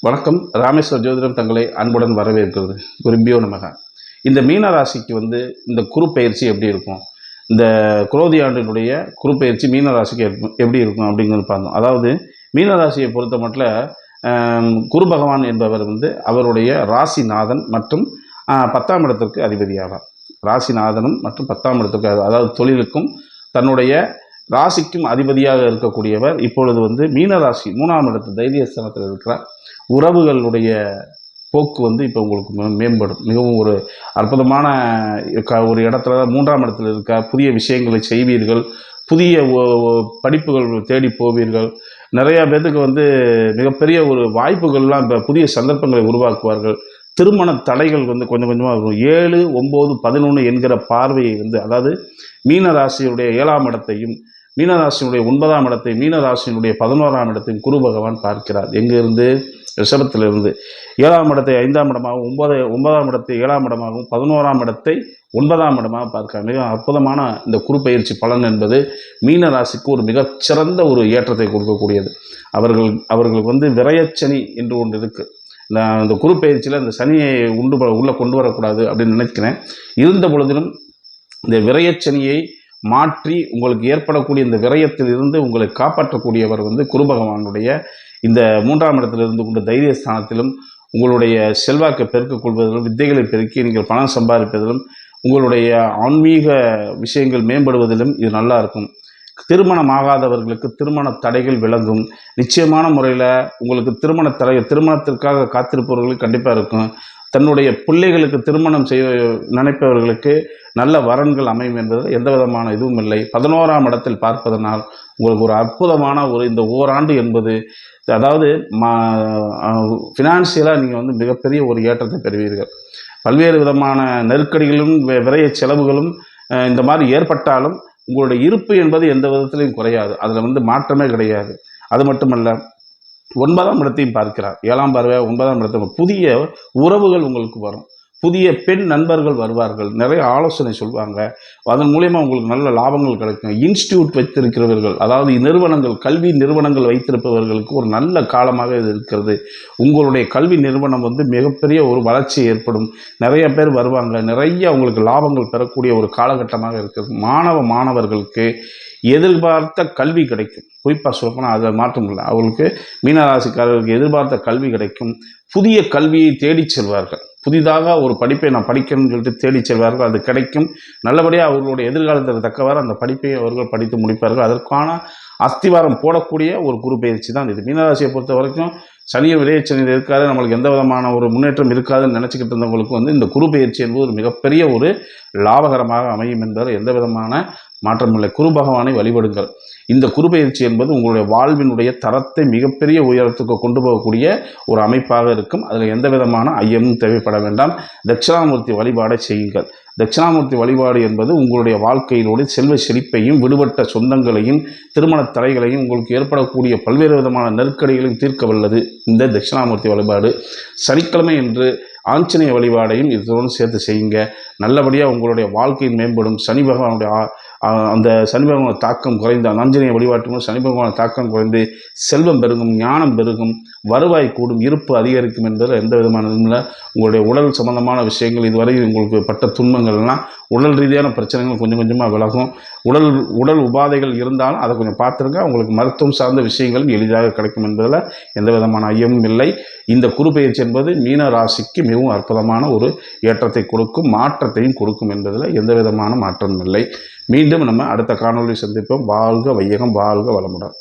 வணக்கம். ராமேஸ்வர ஜோதிடம் தங்களை அன்புடன் வரவேற்கிறது. குருபியோ நமக. இந்த மீன ராசிக்கு வந்து இந்த குரு பயிற்சி எப்படி இருக்கும்? இந்த குரோதி ஆண்டினுடைய குரு பயிற்சி மீன ராசிக்கு எப்படி- எப்படி இருக்கும் அப்படிங்கிறது பார்த்தோம் அதாவது மீன ராசியை பொறுத்த மட்டும் குரு பகவான் என்பவர் வந்து அவருடைய ராசிநாதன் மற்றும் பத்தாம் இடத்திற்கு அதிபதியாவார். ராசிநாதனும் மற்றும் பத்தாம் இடத்திற்கு அதாவது தொழிலுக்கும் தன்னுடைய ராசிக்கும் அதிபதியாக இருக்கக்கூடியவர் இப்பொழுது வந்து மீனராசி மூணாம் இடத்து தைரியஸ்தானத்தில் இருக்கிறார். உறவுகளுடைய போக்கு வந்து இப்போ உங்களுக்கு மே- மேம்படும். மிகவும் ஒரு அற்புதமான ஒரு இடத்துல மூன்றாம் இடத்துல இருக்க புதிய விஷயங்களை செய்வீர்கள். புதிய படிப்புகள் தேடி போவீர்கள். நிறையா பேர்த்துக்கு வந்து மிகப்பெரிய ஒரு வாய்ப்புகள்லாம் இப்போ புதிய சந்தர்ப்பங்களை உருவாக்குவார்கள். திருமண தடைகள் வந்து கொஞ்சம் கொஞ்சமாக இருக்கும் ஏழு ஒம்பது பதினொன்று என்கிற பார்வையை வந்து அதாவது மீன ராசியுடைய ஏழாம் இடத்தையும் மீனராசினுடைய ஒன்பதாம் இடத்தை மீனராசினுடைய பதினோராம் இடத்தையும் குரு பகவான் பார்க்கிறார். எங்கிருந்து? ரிஷபத்திலிருந்து. ஏழாம் இடத்தை ஐந்தாம் இடமாகவும் ஒன்பது ஒன்பதாம் இடத்தை ஏழாம் இடமாகவும் பதினோராம் இடத்தை ஒன்பதாம் இடமாக பார்க்கிறார். மிக அற்புதமான இந்த குரு பயிற்சி பலன் என்பது மீன ராசிக்கு ஒரு மிகச்சிறந்த ஒரு ஏற்றத்தை கொடுக்கக்கூடியது. அவர்கள் அவர்களுக்கு வந்து விரயச்சனி என்று ஒன்று இருக்குது நான் இந்த குரு பயிற்சியில் இந்த சனியை உண்டு உள்ளே கொண்டு வரக்கூடாது அப்படின்னு நினைக்கிறேன். இருந்த பொழுதிலும் இந்த விரயச்சனியை மாற்றி உங்களுக்கு ஏற்படக்கூடிய இந்த விரயத்திலிருந்து உங்களை காப்பாற்றக்கூடியவர் வந்து குரு பகவானுடைய இந்த மூன்றாம் இடத்தில் இருந்து கொண்ட தைரியஸ்தானத்திலும் உங்களுடைய செல்வாக்கை பெருக்கிக் கொள்வதிலும் வித்தைகளை பெருக்கி நீங்கள் பணம் சம்பாதிப்பதிலும் உங்களுடைய ஆன்மீக விஷயங்கள் மேம்படுவதிலும் இது நல்லா இருக்கும். திருமணம் ஆகாதவர்களுக்கு திருமண தடைகள் விளங்கும். நிச்சயமான முறையில் உங்களுக்கு திருமண தடை திருமணத்திற்காக காத்திருப்பவர்களுக்கு கண்டிப்பாக இருக்கும். தன்னுடைய பிள்ளைகளுக்கு திருமணம் செய்ய நினைப்பவர்களுக்கு நல்ல வரன்கள் அமையும் என்பதில் எந்த விதமான இதுவும் இல்லை. பதினோராம் இடத்தில் பார்ப்பதனால் உங்களுக்கு ஒரு அற்புதமான ஒரு இந்த ஓராண்டு என்பது அதாவது மா ஃபினான்சியலாக நீங்கள் வந்து மிகப்பெரிய ஒரு ஏற்றத்தை பெறுவீர்கள். பல்வேறு விதமான நெருக்கடிகளும் விரைய செலவுகளும் இந்த மாதிரி ஏற்பட்டாலும் உங்களுடைய இருப்பு என்பது எந்த விதத்திலையும் குறையாது. அதில் வந்து மாற்றமே கிடையாது. அது மட்டுமல்ல ஒன்பதாம் இடத்தையும் பார்க்கிறார். ஏழாம் பார்வை ஒன்பதாம் இடத்தை புதிய உறவுகள் உங்களுக்கு வரும். புதிய பெண் நண்பர்கள் வருவார்கள். நிறைய ஆலோசனை சொல்லுவாங்க அதன் மூலயமா உங்களுக்கு நல்ல லாபங்கள் கிடைக்கும். இன்ஸ்டியூட் வைத்திருக்கிறவர்கள் அதாவது நிறுவனங்கள் கல்வி நிறுவனங்கள் வைத்திருப்பவர்களுக்கு ஒரு நல்ல காலமாக இது இருக்கிறது. உங்களுடைய கல்வி நிறுவனம் வந்து மிகப்பெரிய ஒரு வளர்ச்சி ஏற்படும். நிறைய பேர் வருவாங்க. நிறைய உங்களுக்கு லாபங்கள் பெறக்கூடிய ஒரு காலகட்டமாக இருக்கிறது. மாணவ மாணவர்களுக்கு எதிர்பார்த்த கல்வி கிடைக்கும். குறிப்பாக சொல்லப்போனால் அதில் மாற்றம் இல்லை அவங்களுக்கு மீனராசிக்காரர்களுக்கு எதிர்பார்த்த கல்வி கிடைக்கும். புதிய கல்வியை தேடிச் செல்வார்கள். புதிதாக ஒரு படிப்பை நான் படிக்கணும்னு சொல்லிட்டு தேடி செல்வார்கள். அது கிடைக்கும். நல்லபடியாக அவர்களுடைய எதிர்காலத்தில் தக்கவாறு அந்த படிப்பை அவர்கள் படித்து முடிப்பார்கள். அதற்கான அஸ்திவாரம் போடக்கூடிய ஒரு குரு பயிற்சி தான் இது. மீனராசியை பொறுத்த வரைக்கும் சனியை விளையச்சனியில் இருக்காது நம்மளுக்கு எந்த விதமான ஒரு முன்னேற்றம் இருக்காதுன்னு நினச்சிக்கிட்டு இருந்தவங்களுக்கு வந்து இந்த குரு பயிற்சி என்பது ஒரு மிகப்பெரிய ஒரு லாபகரமாக அமையும் என்பதில் எந்த விதமான மாற்றமில்லை குரு பகவானை வழிபடுங்கள். இந்த குரு பயிற்சி என்பது உங்களுடைய வாழ்வினுடைய தரத்தை மிகப்பெரிய உயரத்துக்கு கொண்டு போகக்கூடிய ஒரு அமைப்பாக இருக்கும். அதில் எந்த விதமான ஐயமும் தேவைப்பட வேண்டாம். தட்சிணாமூர்த்தி வழிபாடை செய்யுங்கள். தட்சிணாமூர்த்தி வழிபாடு என்பது உங்களுடைய வாழ்க்கையினுடைய செல்வ செழிப்பையும் விடுபட்ட சொந்தங்களையும் திருமண தடைகளையும் உங்களுக்கு ஏற்படக்கூடிய பல்வேறு விதமான நெருக்கடிகளையும் தீர்க்க வல்லது இந்த தட்சிணாமூர்த்தி வழிபாடு. சனிக்கிழமை என்று ஆஞ்சநேய வழிபாடையும் இதோடு சேர்த்து செய்யுங்க. நல்லபடியாக உங்களுடைய வாழ்க்கை மேம்படும். சனி பகவானுடைய அந்த சனி பகவான தாக்கம் குறைந்து அந்த அஞ்சனையை வழிபாட்டு மூலம் சனி பகவான தாக்கம் குறைந்து செல்வம் பெருகும் ஞானம் பெருகும் வருவாய் கூடும் இருப்பு அதிகரிக்கும் என்பதில் எந்த விதமான இல்லை. உங்களுடைய உடல் சம்பந்தமான விஷயங்கள் இதுவரை உங்களுக்கு பட்ட துன்பங்கள்லாம் உடல் ரீதியான பிரச்சனைகள் கொஞ்சம் கொஞ்சமாக விலகும். உடல் உடல் உபாதைகள் இருந்தாலும் அதை கொஞ்சம் பார்த்துருங்க. உங்களுக்கு மருத்துவம் சார்ந்த விஷயங்களும் எளிதாக கிடைக்கும் என்பதில் எந்த விதமான ஐயமும் இல்லை. இந்த குரு பயிற்சி என்பது மீன ராசிக்கு மிகவும் அற்புதமான ஒரு ஏற்றத்தை கொடுக்கும் மாற்றத்தையும் கொடுக்கும் என்பதில் எந்த விதமான மாற்றமும் இல்லை. மீண்டும் நம்ம அடுத்த காணொலி சந்திப்போம். வாழ்க வையகம் வாழ்க வளமுடன்.